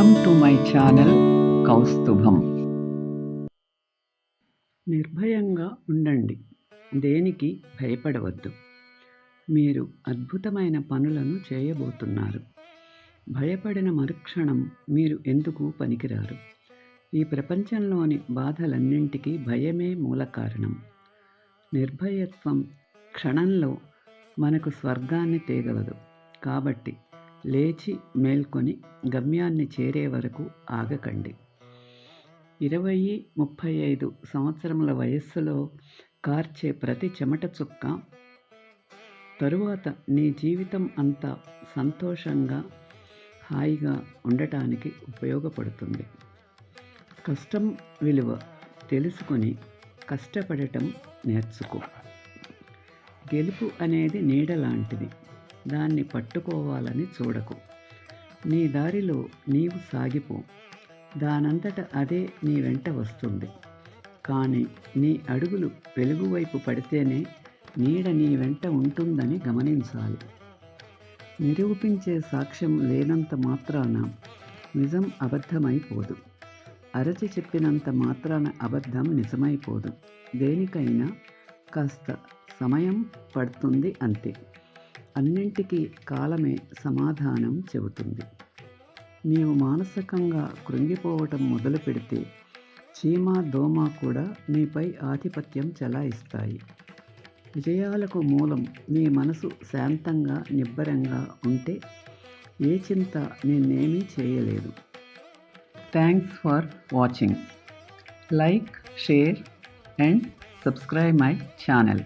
Welcome to my channel Kaustubham నిర్భయంగా ఉండండి. దేనికి భయపడవద్దు. మీరు అద్భుతమైన పనులను చేయబోతున్నారు. భయపడిన మరుక్షణం మీరు ఎందుకు పనికిరారు? ఈ ప్రపంచంలోని బాధలన్నింటికీ భయమే మూల కారణం. నిర్భయత్వం క్షణంలో మనకు స్వర్గాన్ని తేగలదు. కాబట్టి లేచి మేల్కొని గమ్యాన్ని చేరే వరకు ఆగకండి. ఇరవై ముప్పై ఐదు సంవత్సరముల వయస్సులో కార్చే ప్రతి చెమట చుక్క తరువాత నీ జీవితం అంతా సంతోషంగా హాయిగా ఉండటానికి ఉపయోగపడుతుంది. కష్టం విలువ తెలుసుకొని కష్టపడటం నేర్చుకో. గెలుపు అనేది నీడ లాంటిది. దాన్ని పట్టుకోవాలని చూడకు. నీ దారిలో నీవు సాగిపో. దానంతట అదే నీ వెంట వస్తుంది. కానీ నీ అడుగులు వెలుగు వైపు పడితేనే నీడ నీ వెంట ఉంటుందని గమనించాలి. నిరూపించే సాక్ష్యం లేనంత మాత్రాన నిజం అబద్ధమైపోదు. అరచి చెప్పినంత మాత్రాన అబద్ధం నిజమైపోదు. దేనికైనా కాస్త సమయం పడుతుంది అంతే. అన్నింటికీ కాలమే సమాధానం చెబుతుంది. నీవు మానసికంగా కృంగిపోవటం మొదలు పెడితే చీమ దోమ కూడా నీపై ఆధిపత్యం చెలాయిస్తాయి. విజయాలకు మూలం నీ మనసు శాంతంగా నిబ్బరంగా ఉంటే ఏ చింత నిన్నేమీ చేయలేదు. Thanks for watching like share and subscribe my channel